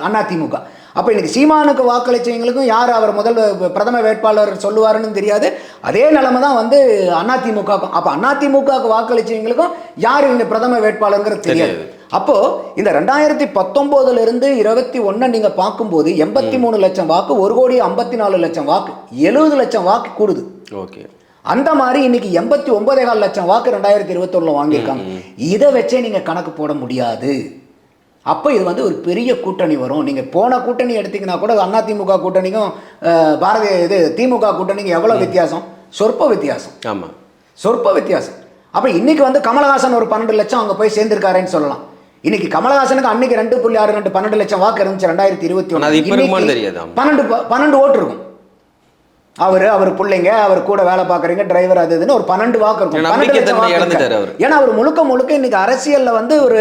அதிமுக. அப்போ இன்னைக்கு சீமானுக்கு வாக்களிச்சவங்களுக்கும் யார் அவர் முதல் பிரதம வேட்பாளர் சொல்லுவாருன்னு தெரியாது. அதே நிலைமை தான் வந்து அதிமுகக்கும் அப்போ அதிமுகவுக்கு வாக்களிச்சவங்களுக்கும் யார் இந்த பிரதம வேட்பாளருங்கிறது தெரியாது. அப்போ இந்த ரெண்டாயிரத்தி பத்தொன்பதுல இருந்து இருபத்தி ஒன்னை நீங்க பார்க்கும்போது எண்பத்தி மூணு லட்சம் வாக்கு ஒரு கோடி ஐம்பத்தி நாலு லட்சம் வாக்கு எழுபது லட்சம் வாக்கு கூடுது. ஓகே. அந்த மாதிரி இன்னைக்கு எண்பத்தி ஒன்பதே கால் லட்சம் வாக்கு ரெண்டாயிரத்தி இருபத்தொன்னுல வாங்கியிருக்காங்க. இதை வச்சே நீங்க கணக்கு போட முடியாது. அப்போ இது வந்து ஒரு பெரிய கூட்டணி வரும். நீங்க போன கூட்டணி எடுத்தீங்கன்னா கூட அதிமுக கூட்டணிக்கும் பாரதிய இது திமுக கூட்டணிக்கும் எவ்வளவு வித்தியாசம்? சொற்ப வித்தியாசம். ஆமாம் சொற்ப வித்தியாசம். அப்போ இன்னைக்கு வந்து கமலஹாசன் ஒரு பன்னெண்டு லட்சம் அங்கே போய் சேர்ந்திருக்காருன்னு சொல்லலாம். இன்னைக்கு கமலஹாசனுக்கு அன்னைக்கு ரெண்டு புள்ளி ஆறு ரெண்டு பன்னெண்டு லட்சம் வாக்கு இருந்துச்சு ரெண்டாயிரத்தி இருபத்தி தெரியாது, ஆமா. பன்னெண்டு பன்னெண்டு ஓட்டு இருக்கும் அவர் அவர் பிள்ளைங்க அவர் கூட வேலை பார்க்குறீங்க டிரைவர் அது இதுன்னு ஒரு பன்னெண்டு வாக்கு இருக்கும் ஏன்னா. அவரு. முழுக்க முழுக்க இன்னைக்கு அரசியல்ல வந்து ஒரு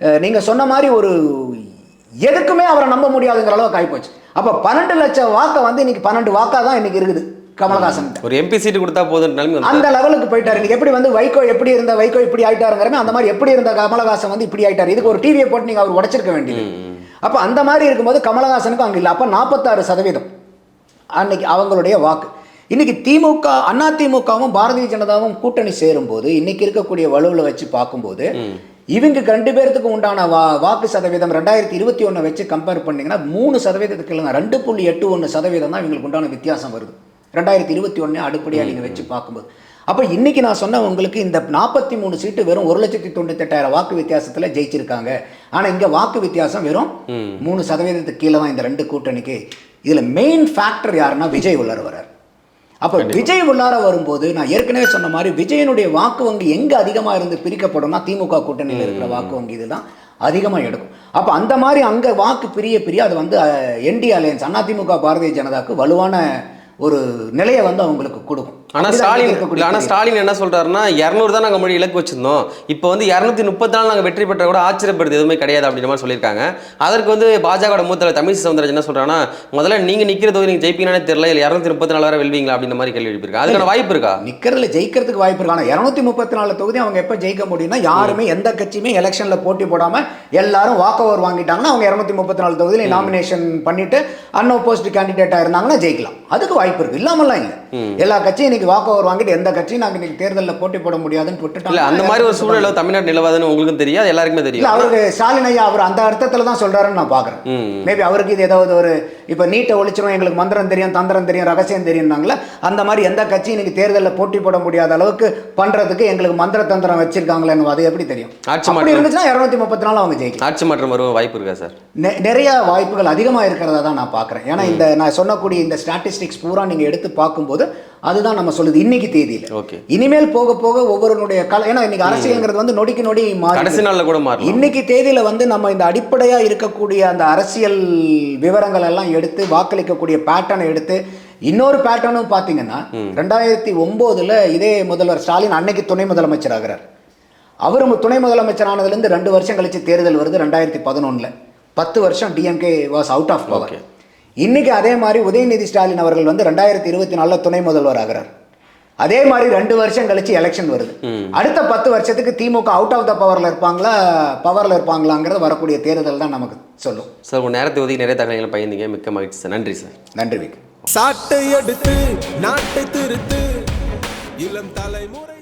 அஹ், நீங்க சொன்ன மாதிரி ஒரு எதுக்குமே அவரை நம்ப முடியாதுங்கிற அளவுக்கு ஆயிப்போச்சு அப்ப பன்னெண்டு லட்சம் வாக்கை வந்து இன்னைக்கு பன்னெண்டு வாக்கா தான் இன்னைக்கு இருக்குது கமலஹாசன் ஒரு எம்பி சீட்டு கொடுத்தா போதும் அந்த லெவலுக்கு போயிட்டாரு. இன்னைக்கு எப்படி வந்து வைகோ எப்படி இருந்த வைகோ இப்படி ஆயிட்டாருங்கிறமே அந்த மாதிரி எப்படி இருந்த கமலஹாசன் வந்து இப்படி ஆயிட்டாரு. இதுக்கு ஒரு டிவியை போட்டு நீங்க அவர் உடைச்சிருக்க வேண்டியது. அப்ப அந்த மாதிரி இருக்கும்போது கமலஹாசனுக்கும் அங்க இல்லை. அப்ப நாற்பத்தாறு சதவீதம் அன்னைக்கு அவங்களுடைய வாக்கு. இன்னைக்கு திமுக அண்ணா திமுகவும் பாரதிய ஜனதாவும் கூட்டணி சேரும்போது இன்னைக்கு இருக்கக்கூடிய வலுவில் வச்சு பார்க்கும்போது இவங்க ரெண்டு பேர்த்துக்கு உண்டான வா வாக்கு சதவீதம் ரெண்டாயிரத்தி இருபத்தி ஒன்றை வச்சு கம்பேர் பண்ணீங்கன்னா மூணு சதவீதத்துக்கு இல்லைங்க ரெண்டு புள்ளி எட்டு ஒன்று சதவீதம் தான் இவங்களுக்கு உண்டான வித்தியாசம் வருது. ரெண்டாயிரத்தி இருபத்தி ஒன்று அடுப்படியாக நீங்கள் வச்சு பார்க்கும்போது. அப்போ இன்னைக்கு நான் சொன்ன உங்களுக்கு இந்த நாற்பத்தி மூணு சீட்டு வெறும் ஒரு லட்சத்தி தொண்ணூத்தெட்டாயிரம் வாக்கு வித்தியாசத்தில் ஜெயிச்சிருக்காங்க. ஆனால் இங்கே வாக்கு வித்தியாசம் வெறும் மூணு சதவீதத்துக்கு கீழே தான் இந்த ரெண்டு கூட்டணிக்கு. இதில் மெயின் ஃபேக்டர் யாருன்னா விஜய் உள்ளார வரார் அப்போ விஜய் உள்ளார வரும்போது நான் ஏற்கனவே சொன்ன மாதிரி விஜயனுடைய வாக்கு வங்கி எங்கே அதிகமாக இருந்து பிரிக்கப்படும்னா திமுக கூட்டணியில் இருக்கிற வாக்கு வங்கி இதுதான் அதிகமாக எடுக்கும். அப்போ அந்த மாதிரி அங்கே வாக்கு பிரிய பிரிய அது வந்து என்டி அலையன்ஸ் அதிமுக பாரதிய ஜனதாக்கு வலுவான ஒரு நிலையை வந்து அவங்களுக்கு கொடுக்கும். ஆனா ஸ்டாலின் ஆனா ஸ்டாலின் என்ன சொல்றாருன்னா இரநூறு தான் நாங்க முன்னாடி இலக்கு வச்சிருந்தோம். இப்போ வந்து இரநூத்தி முப்பத்தி நாலு நாங்க வெற்றி பெற்ற கூட ஆச்சரியப்படுது எதுவுமே கிடையாது அப்படின்ற மாதிரி சொல்லியிருக்காங்க. அதற்கு வந்து பாஜக மூத்த தமிழிசை சவுந்தரராஜன் என்ன சொல்றாங்கன்னா முதல்ல நீங்க நிக்கிற தொகுதி நீங்க ஜெயிப்பீங்கன்னு தெரியல. இல்ல இரநூத்தி முப்பத்தி நாலு வரை வெல்வீங்களா? அப்படின்ற மாதிரி கேள்வி எழுப்பியிருக்காங்க அதுக்கான வாய்ப்பு இருக்கா? நிக்கிறதுல ஜெயிக்கிறதுக்கு வாய்ப்பு இருக்கு. ஆனால் இரநூத்தி முப்பத்தி நாலு தொகுதி அவங்க எப்போ ஜெயிக்க முடியும்னா யாருமே எந்த கட்சியுமே எலெக்ஷன்ல போட்டி போடாம எல்லாரும் வாக் ஓவர் வாங்கிட்டாங்கன்னா அவங்க இரநூத்தி முப்பத்தி நாலு தொகுதியில் நாமினேஷன் பண்ணிட்டு அன்அப்போஸ்ட் கேண்டிடேட்டா இருந்தாங்கன்னா ஜெயிக்கலாம். அதுக்கு வாய்ப்பு இருக்கு. இல்லாமலாம் இல்லை. எல்லா கட்சியும் இன்னைக்கு வாக்கு ஓவர் வாங்கிட்டு எந்த கட்சியும் நாங்கள் இன்னைக்கு தேர்தலில் போட்டி போட முடியாதுன்னு விட்டுட்டாங்க. அந்த மாதிரி ஒரு சூழ்நிலை தமிழ்நாடு நிலவாதுன்னு உங்களுக்கும் தெரியும் அது எல்லாருக்குமே தெரியும். அவருக்கு ஸ்டாலின் ஐயா அவர் அந்த அர்த்தத்துல தான் சொல்றாருன்னு நான் பாக்குறேன். மேபி அவருக்கு இது ஏதாவது ஒரு இப்ப நீட்டை ஒழிச்சிரும் எங்களுக்கு மந்திரம் தெரியும் தந்திரம் தெரியும் ரகசியம் தெரியும்னாங்களே? அந்த மாதிரி எந்த கட்சி இன்னைக்கு தேர்தலில் போட்டி போட முடியாத அளவுக்கு பண்றதுக்கு எங்களுக்கு மந்திர தந்திரம் வச்சிருக்காங்களேன்னு அது எப்படி தெரியும்? ஆட்சி மாற்றம். இருந்துச்சுன்னா இருநூத்தி முப்பத்தி நாலு அவங்க ஜெயிக்கலாம். ஆட்சி மாற்றம் வரும் வாய்ப்பு இருக்கா சார்? நிறைய வாய்ப்புகள் அதிகமாக இருக்கிறதா தான் நான் பார்க்குறேன் ஏன்னா இந்த நான் சொன்னக்கூடிய இந்த ஸ்டாட்டிஸ்டிக்ஸ் பூரா நீங்கள் எடுத்து பார்க்கும்போது அதுதான் நம்ம சொல்லுது இன்னைக்கு தேதியில். ஓகே. இனிமேல் போக போக ஒவ்வொருனுடைய கல ஏன்னா இன்னைக்கு அரசியல்ங்கிறது வந்து நொடிக்கு நொடி மாறி நாள்ல கூட மாறலாம். இன்னைக்கு தேதியில வந்து நம்ம இந்த அடிப்படையா இருக்கக்கூடிய அந்த அரசியல் விவரங்கள் எல்லாம் எடுத்து வாக்களிக்கக்கூடிய பேட்டர்னை எடுத்து இன்னொரு பேட்டர்னும் பார்த்தீங்கன்னா ரெண்டாயிரத்தி ஒம்போதுல இதே முதல்வர் ஸ்டாலின் அன்னைக்கு துணை முதலமைச்சர் ஆகிறார் அவர் மு- துணை முதலமைச்சர் ஆனதுலேருந்து ரெண்டு வருஷம் கழிச்சு தேர்தல் வருது ரெண்டாயிரத்தி பதினொன்றில் பத்து வருஷம் DMK was out of power இன்னைக்கு அதே மாதிரி உதயநிதி ஸ்டாலின் அவர்கள் வந்து ரெண்டாயிரத்தி இருபத்தி நாலில் துணை முதல்வர் ஆகிறார். அதே மாதிரி ரெண்டு வருஷம் கழிச்சு எலெக்ஷன் வருது. அடுத்த பத்து வருஷத்துக்கு திமுக அவுட் ஆஃப் த பவர்ல இருப்பாங்களா பவர்ல இருப்பாங்களாங்கிறது வரக்கூடிய தேர்தல் தான் நமக்கு சொல்லும். சார் உங்க நேரத்தை ஒதுக்கி நிறைய தகவல்களை பயந்தீங்க மிக்க மகிழ்ச்சி சார். நன்றி சார். நன்றி விக் சாட்டை எடுத்து நாட்டை திருத்து இளம் தலைமுறை